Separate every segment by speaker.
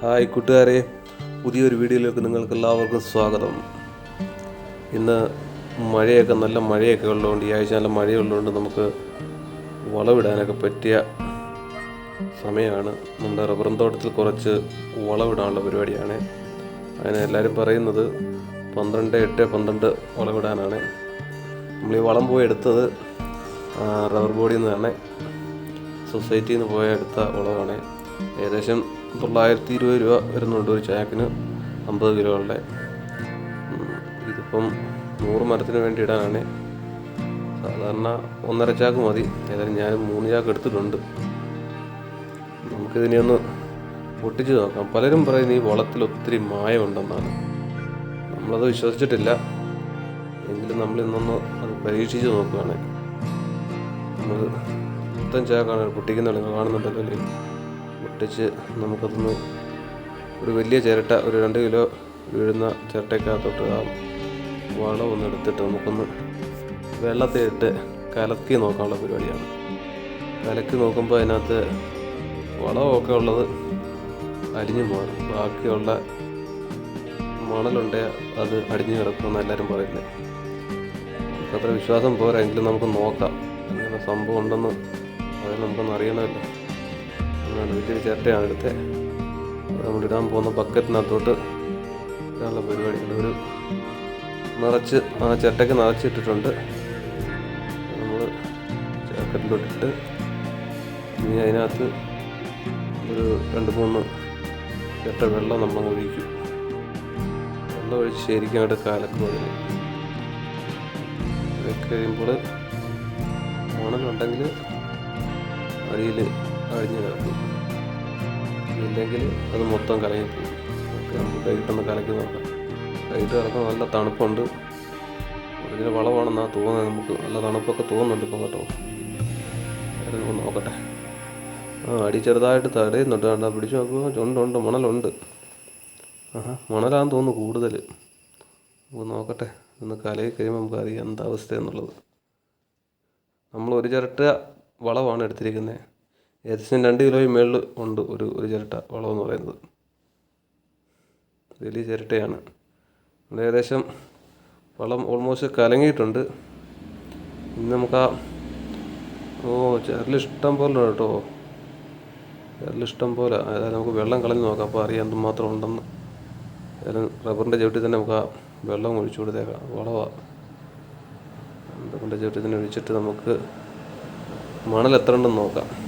Speaker 1: Hi കൂട്ടുകാരെ പുതിയൊരു വീഡിയോയിലേക്ക് നിങ്ങൾക്ക് എല്ലാവർക്കും സ്വാഗതം. ഇന്ന് മഴയൊക്കെ നല്ല മഴയൊക്കെ ഉള്ളതുകൊണ്ട് ഈ ആഴ്ച നല്ല മഴയുള്ളതുകൊണ്ട് നമുക്ക് വളവിടാനൊക്കെ പറ്റിയ സമയമാണ്. നമ്മുടെ റബ്ബറും തോട്ടത്തിൽ കുറച്ച് വളവിടാനുള്ള പരിപാടിയാണ്. അതിന് എല്ലാവരും പറയുന്നത് പന്ത്രണ്ട് എട്ട് പന്ത്രണ്ട് വളവിടാനാണ്. നമ്മൾ ഈ വളം പോയി എടുത്തത് റബ്ബർ ബോഡിയിൽ നിന്ന് തന്നെ. സൊസൈറ്റിയിൽ നിന്ന് പോയ എടുത്ത വളമാണ്. ഏകദേശം തൊള്ളായിരത്തി ഇരുപത് രൂപ വരുന്നുണ്ട് ഒരു ചാക്കിന് അമ്പത് കിലോകളുടെ. ഇതിപ്പം നൂറ് മരത്തിന് വേണ്ടി ഇടാനാണ്. സാധാരണ ഒന്നര ചാക്ക് മതി. ഏതായാലും ഞാൻ മൂന്ന് ചാക്ക് എടുത്തിട്ടുണ്ട്. നമുക്കിതിനെ ഒന്ന് പൊട്ടിച്ച് നോക്കാം. പലരും പറയുന്നത് ഈ വളത്തിൽ ഒത്തിരി മായമുണ്ടെന്നാണ്. നമ്മളത് വിശ്വസിച്ചിട്ടില്ല. എങ്കിലും നമ്മൾ ഇന്നൊന്ന് അത് പരീക്ഷിച്ച് നോക്കുകയാണ്. നമ്മൾ മൊത്തം ചാക്കാണ് പൊട്ടിക്കുന്ന നിങ്ങൾ കാണുന്നുണ്ടല്ലോ പൊട്ടിച്ച് നമുക്കതൊന്ന് ഒരു വലിയ ചിരട്ട ഒരു രണ്ട് കിലോ വീഴുന്ന ചിരട്ടയ്ക്കകത്തോട്ട് ആ വളം ഒന്ന് എടുത്തിട്ട് നമുക്കൊന്ന് വെള്ളത്തിലിട്ട് കലക്കി നോക്കാനുള്ള പരിപാടിയാണ്. കലക്കി നോക്കുമ്പോൾ അതിനകത്ത് വളമൊക്കെ ഉള്ളത് അലിഞ്ഞു മാറും. ബാക്കിയുള്ള മണലുണ്ടേ അത് അടിഞ്ഞു കിടക്കുമെന്ന് എല്ലാവരും പറയുന്നത്. അത്ര വിശ്വാസം പോരാ എങ്കിലും നമുക്ക് നോക്കാം. അങ്ങനെ സംഭവം ഉണ്ടെന്ന് അത് നമുക്കൊന്ന് അറിയണമല്ലോ. അങ്ങനെ വലിയൊരു ചിരട്ടയാണ് എടുത്തത് നമ്മൾ ഇടാൻ പോകുന്ന ബക്കറ്റിനകത്തോട്ട് ഇടാനുള്ള പരിപാടി ഒരു നിറച്ച് ആ ചിരട്ടയ്ക്ക് നിറച്ചിട്ടിട്ടുണ്ട്. നമ്മൾ ചാക്കറ്റിലോട്ടിട്ട് ഇനി അതിനകത്ത് ഒരു രണ്ട് മൂന്ന് ചിരട്ട വെള്ളം നമ്മൾ ഒഴിക്കും. വെള്ളം ഒഴിച്ച് ശരിക്കും അവിടെ കാലക്ക് ഇതൊക്കെ കഴിയുമ്പോൾ മണലുണ്ടെങ്കിൽ അടിയിൽ അഴിഞ്ഞ് കിടക്കും. ഇല്ലെങ്കിൽ അത് മൊത്തം കലങ്ങി പോകും ഓക്കെ നമുക്ക് കൈയിട്ടൊന്ന് കലക്കി നോക്കാം. കൈയിട്ട് കിടക്കാൻ നല്ല തണുപ്പുണ്ട്. ഇതിന് വളമാണെന്നാ തോന്നുന്നത് നമുക്ക്. നല്ല തണുപ്പൊക്കെ തോന്നുന്നുണ്ട് ഇപ്പം കേട്ടോ. നമുക്ക് നോക്കട്ടെ. ആ അടി ചെറുതായിട്ട് തടയുന്നുണ്ട്. കണ്ടാ പിടിച്ചു നോക്കുമ്പോൾ ചുണ്ടുണ്ട് മണലുണ്ട്. ആഹാ മണലാന്ന് തോന്നുന്നു കൂടുതൽ. നമുക്ക് നോക്കട്ടെ. ഒന്ന് കലയിൽ കഴിയുമ്പോൾ നമുക്ക് അറിയാം എന്താ അവസ്ഥ എന്നുള്ളത് നമ്മൾ ഒരു ചിരട്ട വളമാണ് എടുത്തിരിക്കുന്നത് ഏകദേശം രണ്ട് കിലോയും മേളിൽ ഉണ്ട് ഒരു ഒരു ചിരട്ട വളം എന്ന് പറയുന്നത്. വലിയ ചിരട്ടയാണ്. ഏകദേശം വളം ഓൾമോസ്റ്റ് കലങ്ങിയിട്ടുണ്ട്. ഇന്ന് നമുക്ക് ആ ഓ ചരൽ ഇഷ്ടം പോലെ കേട്ടോ. ചരൽ ഇഷ്ടം പോലെ. അതായത് നമുക്ക് വെള്ളം കളഞ്ഞ് നോക്കാം. അപ്പോൾ അറിയാം എന്തുമാത്രം ഉണ്ടെന്ന്. ഏതായാലും റബ്ബറിന്റെ ചവിട്ടി തന്നെ നമുക്ക് ആ വെള്ളം ഒഴിച്ചു കൊടുത്തേക്കാം. വളമാണ് റബ്ബറിന്റെ ചവിട്ടി തന്നെ ഒഴിച്ചിട്ട് നമുക്ക് മണൽ എത്ര ഉണ്ടെന്ന് നോക്കാം.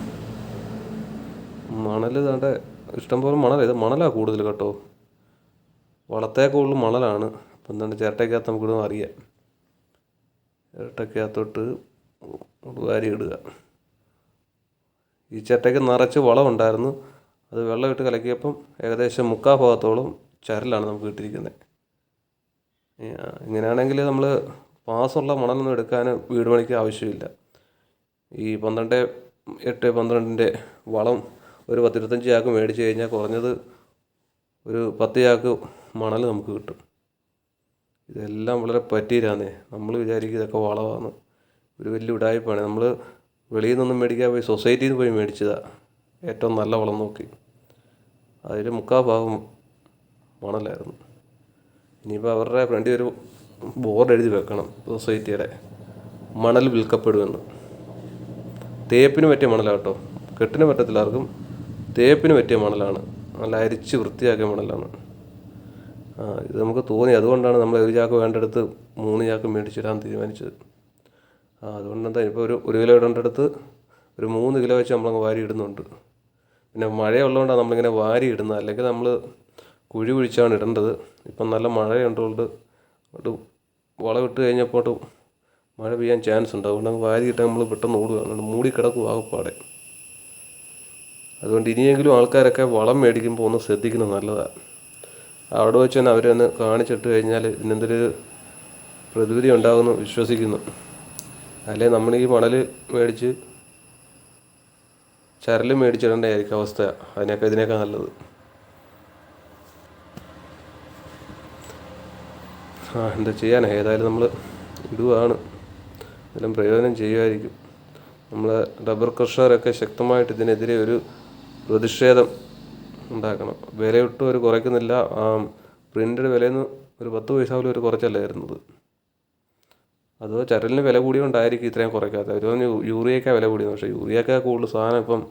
Speaker 1: മണൽ ഇതാണ്ട് ഇഷ്ടംപോലെ മണൽ ഇത് മണലാണ് കൂടുതൽ കേട്ടോ. വളത്തേ കൂടുതൽ മണലാണ്. അപ്പം എന്താണ് ചിരട്ടയ്ക്കകത്ത് നമുക്ക് ഇടുന്ന അറിയാം. ചിരട്ടയ്ക്കകത്തോട്ട് വാരി ഇടുക. ഈ ചിരട്ടയ്ക്ക് നിറച്ച് വളം ഉണ്ടായിരുന്നു. അത് വെള്ളം ഇട്ട് കലക്കിയപ്പം ഏകദേശം മുക്കാൽ ഭാഗത്തോളം ചരലാണ് നമുക്ക് കിട്ടിയിരിക്കുന്നത്. ഇങ്ങനെയാണെങ്കിൽ നമ്മൾ പാസ്സുള്ള മണലൊന്നും എടുക്കാൻ വീട് പണിക്ക് ആവശ്യമില്ല. ഈ പന്ത്രണ്ട് എട്ട് പന്ത്രണ്ടിന്റെ വളം ഒരു പത്തിരുപത്തഞ്ച് ചാക്ക് മേടിച്ച് കഴിഞ്ഞാൽ കുറഞ്ഞത് ഒരു പത്ത് ചാക്ക് മണൽ നമുക്ക് കിട്ടും. ഇതെല്ലാം വളരെ പറ്റീരാന്നേ നമ്മൾ വിചാരിക്കും ഇതൊക്കെ വളമാണ് ഒരു വലിയ ഉടായ്പാണ് നമ്മൾ വെളിയിൽ നിന്നൊന്നും മേടിക്കാൻ പോയി സൊസൈറ്റിയിൽ നിന്ന് പോയി മേടിച്ചതാണ് ഏറ്റവും നല്ല വളം നോക്കി. അതിൽ മുക്കാൽ ഭാഗം മണലായിരുന്നു. ഇനിയിപ്പോൾ അവരുടെ ഫ്രണ്ടിൽ ഒരു ബോർഡ് എഴുതി വെക്കണം സൊസൈറ്റിയുടെ. മണൽ വിൽക്കപ്പെടുമെന്ന്. തേപ്പിന് പറ്റിയ മണലാട്ടോ കെട്ടിന് പറ്റത്തില്ല ആർക്കും. തേപ്പിന് പറ്റിയ മണലാണ് നല്ല അരിച്ച് വൃത്തിയാക്കിയ മണലാണ് ആ ഇത് നമുക്ക് തോന്നി. അതുകൊണ്ടാണ് നമ്മൾ ഒരു ചാക്ക് വേണ്ടടുത്ത് മൂന്ന് ചാക്ക് മേടിച്ചിടാൻ തീരുമാനിച്ചത്. ആ അതുകൊണ്ട് എന്താ ഇപ്പോൾ ഒരു ഒരു കിലോ ഇടേണ്ടടുത്ത് ഒരു മൂന്ന് കിലോ വെച്ച് നമ്മളങ്ങ് വാരി ഇടുന്നുണ്ട് പിന്നെ മഴയുള്ളതുകൊണ്ടാണ് നമ്മളിങ്ങനെ വാരി ഇടുന്നത് അല്ലെങ്കിൽ നമ്മൾ കുഴി കുഴിച്ചാണ് ഇടേണ്ടത്. ഇപ്പം നല്ല മഴയുണ്ടോണ്ട് അത് വളമിട്ട് കഴിഞ്ഞപ്പോട്ട് മഴ പെയ്യാൻ ചാൻസ് ഉണ്ട് അതുകൊണ്ട് വാരി വാരിയിട്ട് നമ്മൾ പെട്ടെന്ന് ഓടുകയാണ് മൂടി കിടക്കും ആകപ്പാടെ. അതുകൊണ്ട് ഇനിയെങ്കിലും ആൾക്കാരൊക്കെ വളം മേടിക്കുമ്പോൾ ഒന്ന് ശ്രദ്ധിക്കുന്നത് നല്ലതാണ്. അവിടെ വെച്ച് തന്നെ അവരൊന്ന് കാണിച്ചിട്ട് കഴിഞ്ഞാൽ ഇന്നെന്തൊരു പ്രതിവിധി ഉണ്ടാകുമെന്ന് വിശ്വസിക്കുന്നു. അല്ലെ നമ്മൾ ഈ മണൽ മേടിച്ച് ചരൽ മേടിച്ചിടേണ്ടതായിരിക്കും അവസ്ഥ. അതിനൊക്കെ ഇതിനൊക്കെ നല്ലത്. ആ എന്താ ചെയ്യാനാ? ഏതായാലും നമ്മൾ ഇടുവാണ്. എല്ലാം പ്രയോജനം ചെയ്യുമായിരിക്കും നമ്മൾ റബ്ബർ കർഷകരൊക്കെ ശക്തമായിട്ട് ഇതിനെതിരെ ഒരു പ്രതിഷേധം ഉണ്ടാക്കണം. വില ഒട്ടും അവർ കുറയ്ക്കുന്നില്ല. ആ പ്രിന്റഡ് വിലയിൽ നിന്ന് ഒരു പത്ത് പൈസ പോലും അവർ കുറച്ചല്ല തരുന്നത്? അത് ചരലിന് വില കൂടിയോണ്ടായിരിക്കും ഇത്രയും കുറയ്ക്കാത്തത്? അവർ പറഞ്ഞു വില കൂടിയത്. പക്ഷേ യൂറിയക്കാൾ കൂടുതൽ സാധനം ഇപ്പം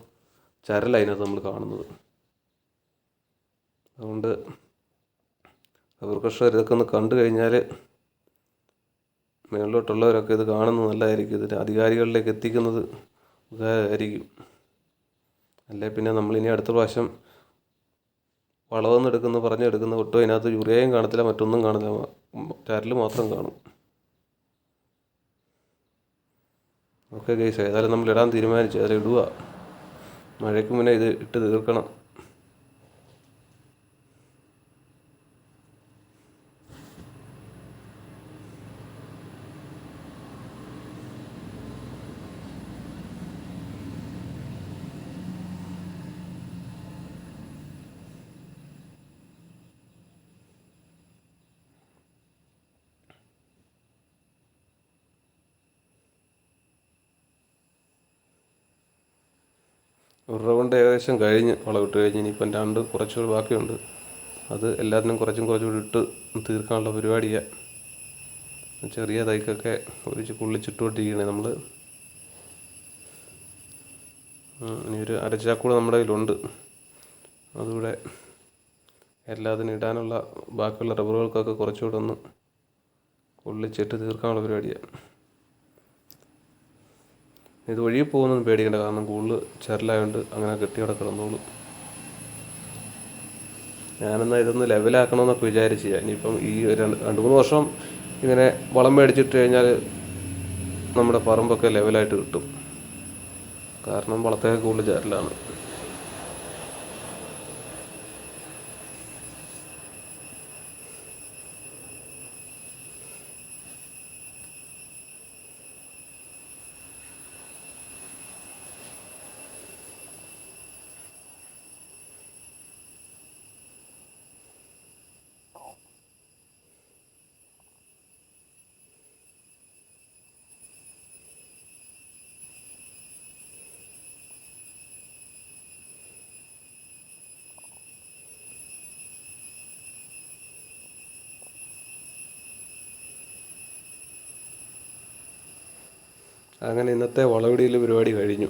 Speaker 1: ചരലതിനകത്ത് നമ്മൾ കാണുന്നത്. അതുകൊണ്ട് റബ്ബർ കർഷകർ ഇതൊക്കെ ഒന്ന് കണ്ടു കഴിഞ്ഞാൽ മേളിലോട്ടുള്ളവരൊക്കെ ഇത് കാണുന്നത് നല്ലതായിരിക്കും. ഇതിന്റെ അധികാരികളിലേക്ക് എത്തിക്കുന്നത് ഉപകാരമായിരിക്കും. അല്ലെ പിന്നെ നമ്മൾ ഇനി അടുത്ത പ്രാവശ്യം വളവെന്ന് എടുക്കുന്ന പറഞ്ഞെടുക്കുന്ന ഒട്ടും അതിനകത്ത് യൂറിയയും കാണത്തില്ല മറ്റൊന്നും കാണില്ല ചരൽ മാത്രം കാണും. ഓക്കെ ഗൈസ് ഏതായാലും നമ്മൾ ഇടാൻ തീരുമാനിച്ചു അതിൽ ഇടുക മഴയ്ക്ക് മുന്നേ ഇത് ഇട്ട് തീർക്കണം. ഒരു റൗണ്ട് ഏകദേശം കഴിഞ്ഞ് വളമിട്ട് കഴിഞ്ഞ് ഇനിയിപ്പം രണ്ട് കുറച്ചുകൂടി ബാക്കിയുണ്ട്. അത് എല്ലാത്തിനും കുറച്ചും കുറച്ചും കൂടി ഇട്ട് തീർക്കാനുള്ള പരിപാടിയാണ് ചെറിയ തൈക്കൊക്കെ ഒഴിച്ച് കുള്ളിച്ചിട്ടുകൊണ്ടിരിക്കണേ നമ്മൾ ഇനി ഒരു അരച്ചാക്കൂടെ നമ്മുടെ കയ്യിലുണ്ട്. അതുകൂടെ എല്ലാത്തിനും ഇടാനുള്ള ബാക്കിയുള്ള റബ്ബറുകൾക്കൊക്കെ കുറച്ചുകൂടെ ഒന്ന് കൊള്ളിച്ചിട്ട് തീർക്കാനുള്ള പരിപാടിയാണ് ഇത് ഒഴുകി പോകുന്നൊന്നും പേടിക്കേണ്ട കാരണം കൂടുതൽ ചരലായതുകൊണ്ട് അങ്ങനെ കെട്ടി അവിടെ കിടന്നോളൂ. ഞാനെന്നാൽ ഇതൊന്ന് ലെവലാക്കണമെന്നൊക്കെ വിചാരിച്ചു ഇനിയിപ്പം ഈ രണ്ട് മൂന്ന് വർഷം ഇങ്ങനെ വളം മേടിച്ചിട്ട് കഴിഞ്ഞാൽ നമ്മുടെ പറമ്പൊക്കെ ലെവലായിട്ട് കിട്ടും. കാരണം വളത്തേക്ക് കൂടുതൽ ചരലാണ്. അങ്ങനെ ഇന്നത്തെ വളവിടിയിൽ പരിപാടി കഴിഞ്ഞു.